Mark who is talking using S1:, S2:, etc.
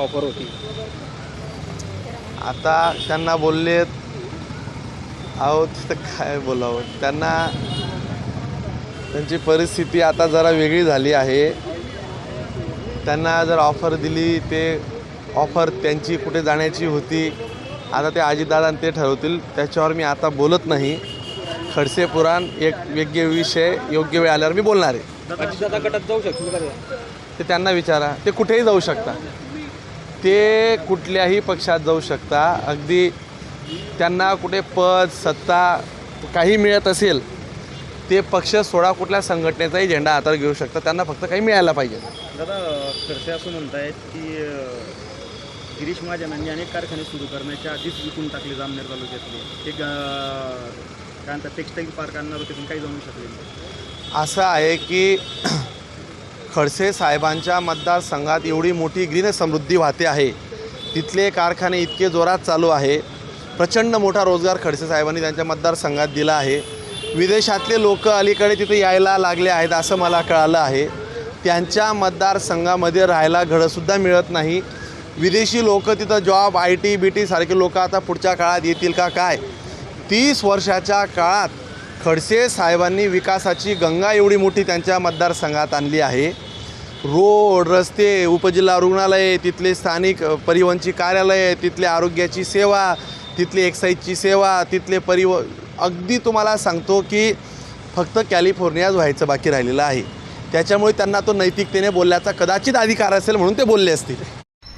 S1: Offer होती.
S2: आता त्यांना बोललेत अहो तिथं काय बोलावं? त्यांना त्यांची परिस्थिती आता जरा वेगळी झाली आहे. त्यांना जर ऑफर दिली ते ऑफर त्यांची कुठे जाण्याची होती आता ते अजितदादा ते ठरवतील. त्याच्यावर मी आता बोलत नाही. खडसे पुराण एक वेगळे विषय योग्य वेळ आल्यावर मी बोलणार आहे.
S1: गटात जाऊ? ते
S2: त्यांना विचारा. ते कुठेही जाऊ शकता. ते कुठल्याही पक्षात जाऊ शकता. अगदी त्यांना कुठे पद सत्ता काही मिळत असेल ते पक्ष सोडा कुठल्या संघटनेचाही झेंडा हातात घेऊ शकतात त्यांना फक्त काही मिळायला पाहिजे.
S3: दादा खडसे असं म्हणतायत की गिरीश महाजन यांनी अनेक कारखाने सुरू करण्याच्या आधीच विकून टाकले जामनेर तालुक्यातले. अं, काय म्हणतात टेक्स्टाईल पार्क आणणार होते पण काही जमू शकले. नाही.
S2: असं आहे की खडसे साहेबांच्या मतदारसंघात एवढी मोठी ग्रीन समृद्धी वाहते आहे. तिथले कारखाने इतके जोरात चालू आहे. प्रचंड मोठा रोजगार खडसे साहेबांनी त्यांच्या मतदारसंघात दिला आहे. विदेशातले लोक अलीकडे तिथे यायला लागले आहेत असं मला कळालं आहे. त्यांच्या मतदारसंघामध्ये राहायला घरंसुद्धा मिळत नाही. विदेशी लोक तिथं job I T B T सारखे लोक आता पुढच्या काळात येतील का काय? तीस वर्षाच्या काळात खडसे साहेबांनी विकासाची गंगा एवढी मोठी त्यांच्या मतदारसंघात आणली आहे. रोड रस्ते उपजिल्हा रुग्णालये तिथले स्थानिक परिवहनची कार्यालये तिथले आरोग्याची सेवा तिथली एक्साईजची सेवा तिथले परिव अगदी तुम्हाला सांगतो की फक्त कॅलिफोर्नियाच व्हायचं बाकी राहिलेलं आहे. त्याच्यामुळे त्यांना तो नैतिकतेने बोलण्याचा कदाचित अधिकार असेल म्हणून ते बोलले असतील.